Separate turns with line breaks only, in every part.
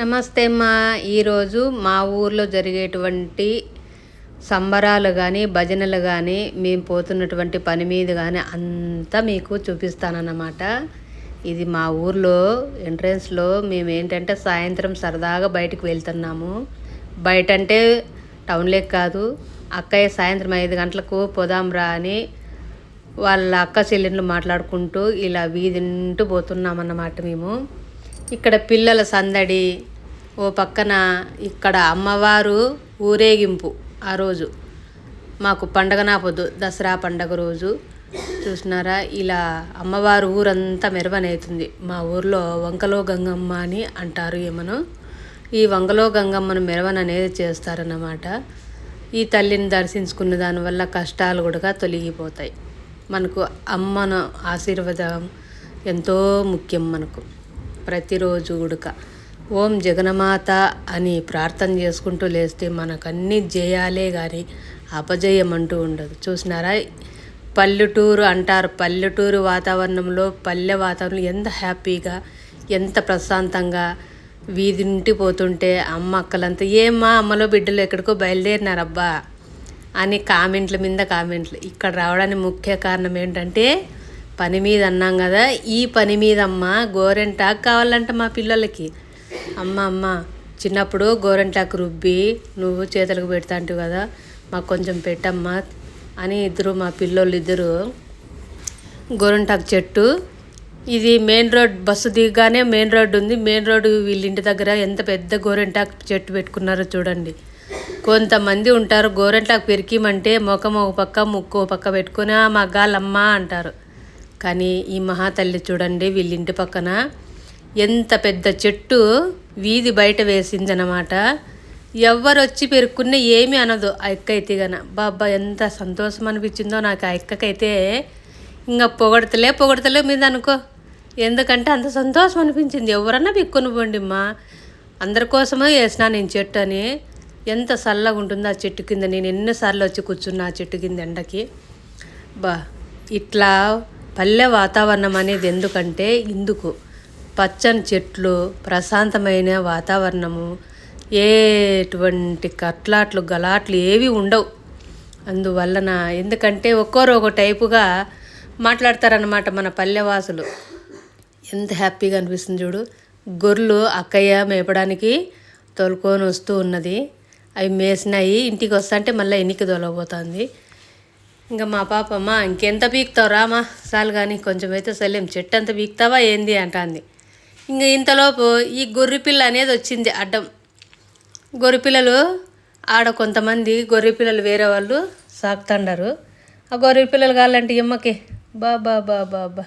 నమస్తే మా ఈరోజు మా ఊర్లో జరిగేటువంటి సంబరాలు కానీ భజనలు కానీ మేము పోతున్నటువంటి పని మీద కానీ అంతా మీకు చూపిస్తానన్నమాట. ఇది మా ఊర్లో ఎంట్రన్స్లో మేము ఏంటంటే సాయంత్రం సరదాగా బయటకు వెళ్తున్నాము. బయట అంటే టౌన్లోకి కాదు అక్కయ్య సాయంత్రం ఐదు గంటలకు పోదాం రా అని వాళ్ళ అక్క చెల్లెళ్ళు మాట్లాడుకుంటూ ఇలా వీధింటూ పోతున్నామన్నమాట మేము. ఇక్కడ పిల్లల సందడి ఓ పక్కన ఇక్కడ అమ్మవారు ఊరేగింపు ఆ రోజు. మాకు పండగ నాపొద్దు దసరా పండగ రోజు. చూసినారా? ఇలా అమ్మవారు ఊరంతా మెరవనవుతుంది మా ఊర్లో వంకలో గంగమ్మ అని అంటారు ఏమను. ఈ వంకలో గంగమ్మను మెరవన అనేది చేస్తారన్నమాట. ఈ తల్లిని దర్శించుకున్న దానివల్ల కష్టాలు కూడా తొలగిపోతాయి. మనకు అమ్మను ఆశీర్వాదం ఎంతో ముఖ్యం మనకు. ప్రతిరోజు ఉడక. ఓం జగన్మాత అని ప్రార్థన చేసుకుంటూ లేస్తే మనకన్నీ జయాలే కానీ అపజయం అంటూ ఉండదు. చూసినారా? పల్లెటూరు అంటారు. పల్లెటూరు వాతావరణంలో పల్లె వాతావరణం ఎంత హ్యాపీగా ఎంత ప్రశాంతంగా వీధి నుండి పోతుంటే అమ్మ అక్కలంతా ఏమ్మా అమ్మలో బిడ్డలు ఎక్కడికో బయలుదేరినారబ్బా అని కామెంట్ల మీద కామెంట్లు. ఇక్కడ రావడానికి ముఖ్య కారణం ఏంటంటే పని మీద అన్నాం కదా ఈ పని మీద అమ్మ గోరెంటాకు కావాలంట మా పిల్లలకి. అమ్మ అమ్మ చిన్నప్పుడు గోరెంటాకు రుబ్బి నువ్వు చేతులకు పెడతాంటివి కదా మాకు కొంచెం పెట్టమ్మా అని ఇద్దరు మా పిల్లోళ్ళు ఇద్దరు గోరెంటాకు చెట్టు ఇది మెయిన్ రోడ్ బస్సు దిగగానే మెయిన్ రోడ్ ఉంది. మెయిన్ రోడ్ వీళ్ళ ఇంటి దగ్గర ఎంత పెద్ద గోరెంటాకు చెట్టు పెట్టుకున్నారో చూడండి. కొంతమంది ఉంటారు గోరెంటాకు పెరికిమంటే ముఖం ఒక పక్క ముక్కు ఒక పక్క పెట్టుకుని మగ్గాలమ్మ అంటారు. కానీ ఈ మహాతల్లి చూడండి వీళ్ళ ఇంటి పక్కన ఎంత పెద్ద చెట్టు వీధి బయట వేసిందనమాట ఎవరు వచ్చి పెరుక్కున్నా ఏమీ అనదు ఆ ఎక్క అయితే గన. బాబా ఎంత సంతోషం అనిపించిందో నాకు ఆ ఎక్కకైతే ఇంకా పొగడతలే పొగడతలే మీద అనుకో. ఎందుకంటే అంత సంతోషం అనిపించింది. ఎవరన్నా పిక్కుని పోండి అమ్మా. అందరి కోసమే వేసినా నేను చెట్టు అని. ఎంత చల్లగా ఉంటుందో ఆ చెట్టు కింద. నేను ఎన్నిసార్లు వచ్చి కూర్చున్నా ఆ చెట్టు కింద ఎండకి. బా ఇట్లా పల్లె వాతావరణం అనేది ఎందుకంటే ఇందుకు పచ్చని చెట్లు ప్రశాంతమైన వాతావరణము ఏటువంటి కట్లాట్లు గలాట్లు ఏవి ఉండవు. అందువలన ఎందుకంటే ఒక్కోరు ఒక టైపుగా మాట్లాడతారనమాట మన పల్లెవాసులు. ఎంత హ్యాపీగా అనిపిస్తుంది చూడు. గొర్రెలు అక్కయ్య మేపడానికి తోలుకొని వస్తూ ఉన్నది. అవి మేసినాయి ఇంటికి వస్తా అంటే మళ్ళీ ఎన్నికి తొలగబోతోంది ఇంకా మా పాప అమ్మ ఇంకెంత పీకుతావు రామా? చాలు కానీ కొంచెం అయితే సలేం చెట్టు అంత పీకుతావా ఏంది అంటాంది. ఇంకా ఇంతలోపు ఈ గొర్రె పిల్ల అనేది వచ్చింది అడ్డం. గొర్రె పిల్లలు ఆడ కొంతమంది గొర్రె పిల్లలు వేరే వాళ్ళు సాకుతండారు. ఆ గొర్రె పిల్లలు కావాలంటే ఇమ్మకి బా బా బా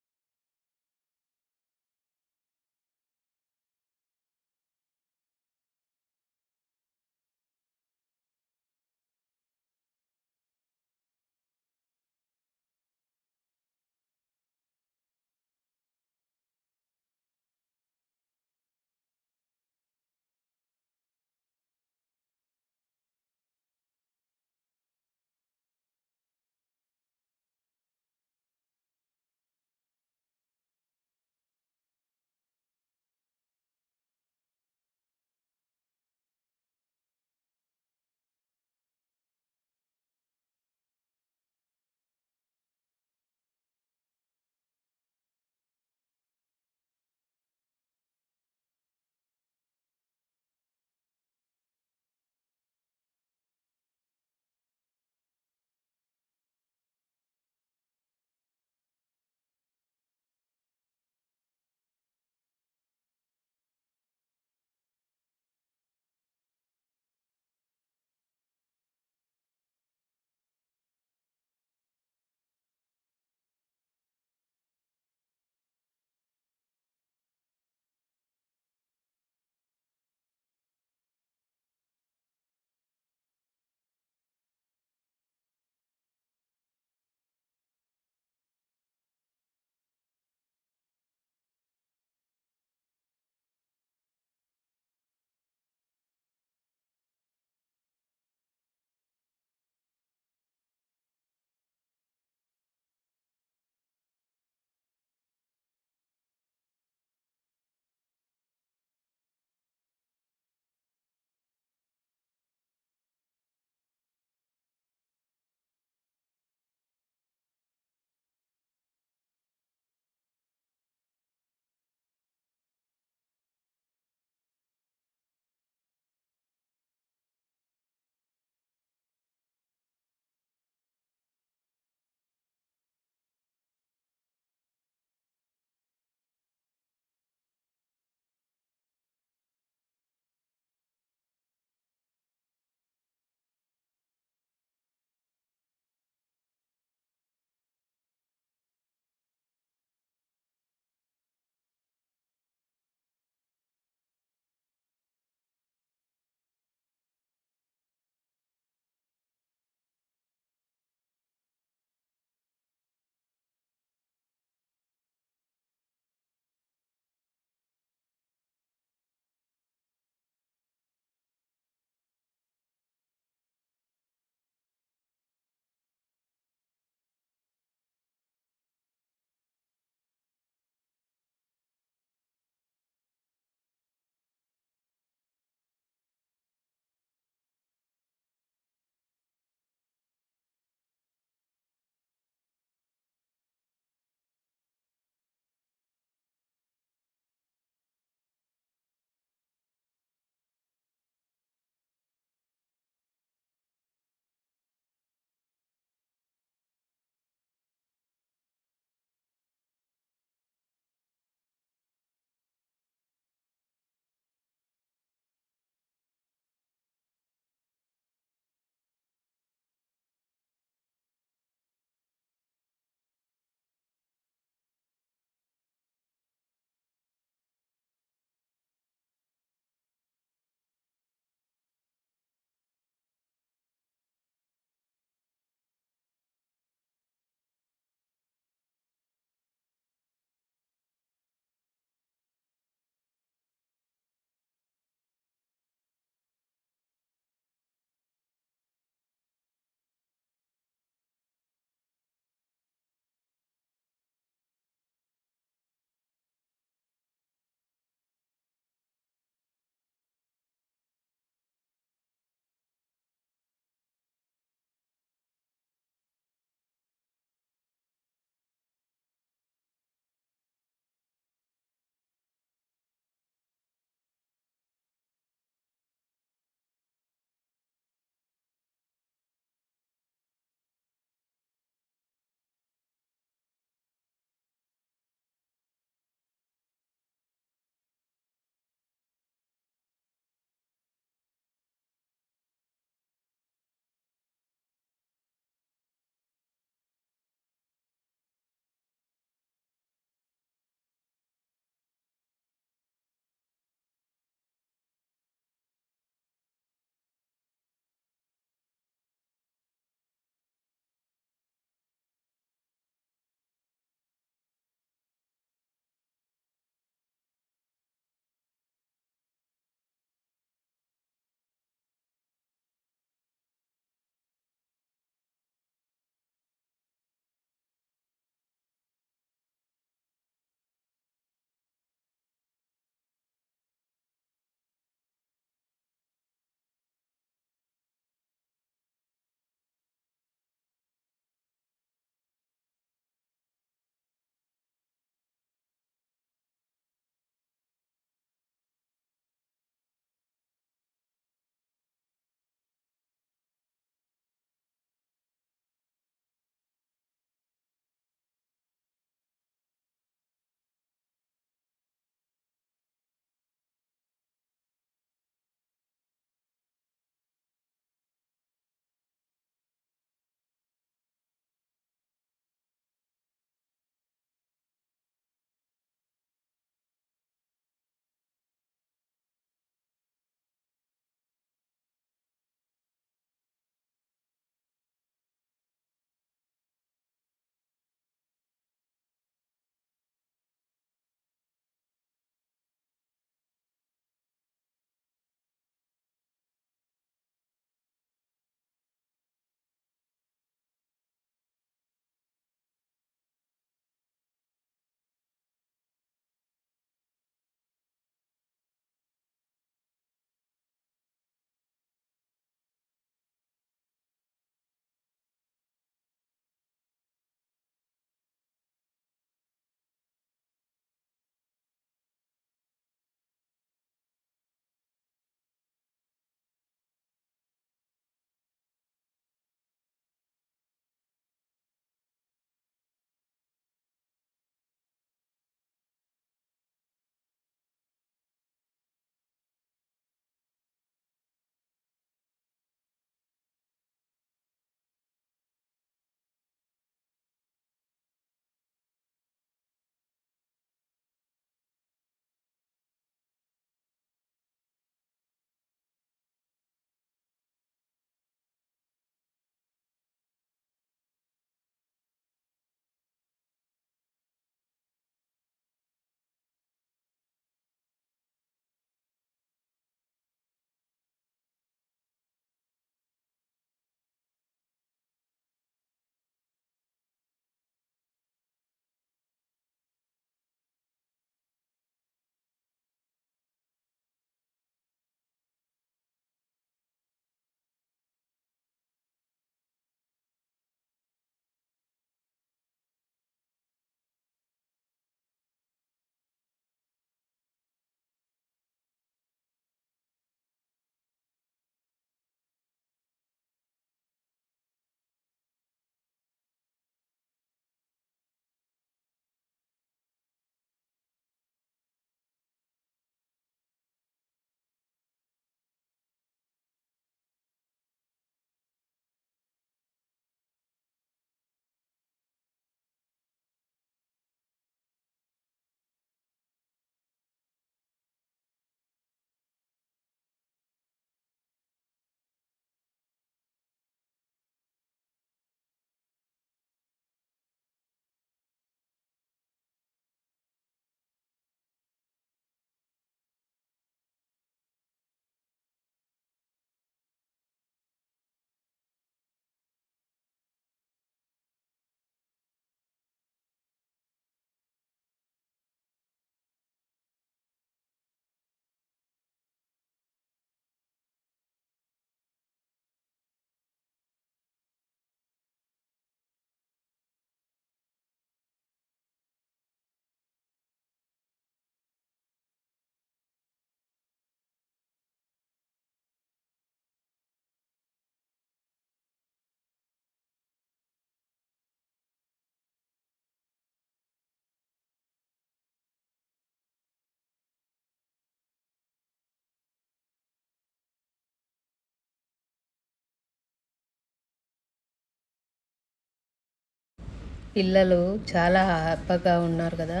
పిల్లలు చాలా హ్యాపీగా ఉన్నారు కదా.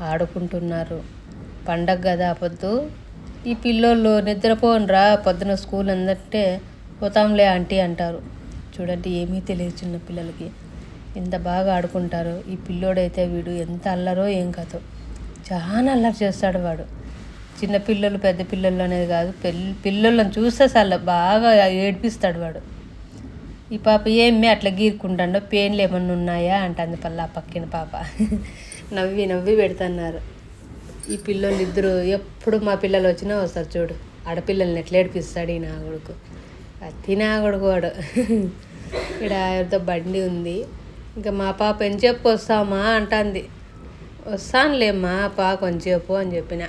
ఆడుకుంటున్నారు. పండగ కదా పొద్దు. ఈ పిల్లోళ్ళు నిద్రపోనరా పొద్దున స్కూల్ అందంటే పోతాంలే ఆంటీ అంటారు. చూడండి ఏమీ తెలియదు చిన్న పిల్లలకి. ఎంత బాగా ఆడుకుంటారో. ఈ పిల్లోడైతే వీడు ఎంత అల్లరో ఏం కథో చాలా అల్లరి చేస్తాడు వాడు. చిన్న పిల్లలు పెద్ద పిల్లలు అనేది కాదు పిల్ పిల్లలను చూస్తే చాలా బాగా ఏడిపిస్తాడు వాడు. ఈ పాప ఏమి అట్లా గీరుకుంటాడో పెయిన్లు ఏమన్నా ఉన్నాయా? అంటుంది పల్ల పక్కిన పాప. నవ్వి నవ్వి పెడుతున్నారు. ఈ పిల్లలు ఇద్దరు ఎప్పుడు మా పిల్లలు వచ్చినా వస్తారు చూడు. ఆడపిల్లల్ని ఎట్లా ఏడిపిస్తాడు ఈ నా కొడుకు? అతి నా కొడుకు వాడు. ఇక్కడ ఎవరితో బండి ఉంది. ఇంకా మా పాప ఎంతసేపు వస్తామా అంటుంది. వస్తానులేమ్మా పా కొంచెంసేపు అని చెప్పిన.